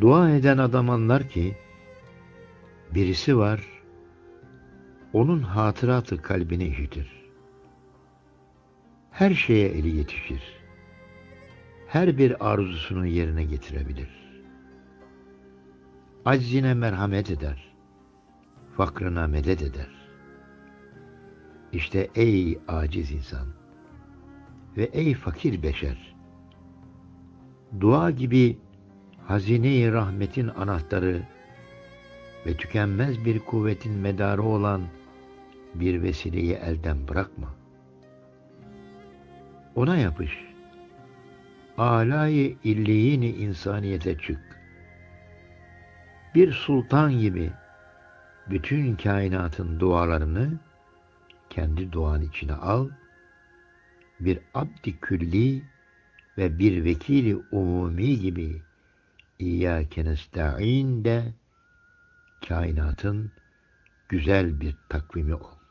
Dua eden adam anlar ki birisi var, onun hatıratı kalbini işitir. Her şeye eli yetişir. Her bir arzusunu yerine getirebilir. Aczine merhamet eder. Fakrına medet eder. İşte ey aciz insan ve ey fakir beşer. Dua gibi hazine-i rahmetin anahtarı ve tükenmez bir kuvvetin medarı olan bir vesileyi elden bırakma. Ona yapış. Alayı illiyini insaniyete çık. Bir sultan gibi bütün kainatın dualarını kendi duan içine al. Bir abdi külli ve bir vekili umumi gibi İyyâke nesta'in de kainatın güzel bir takvimi ol.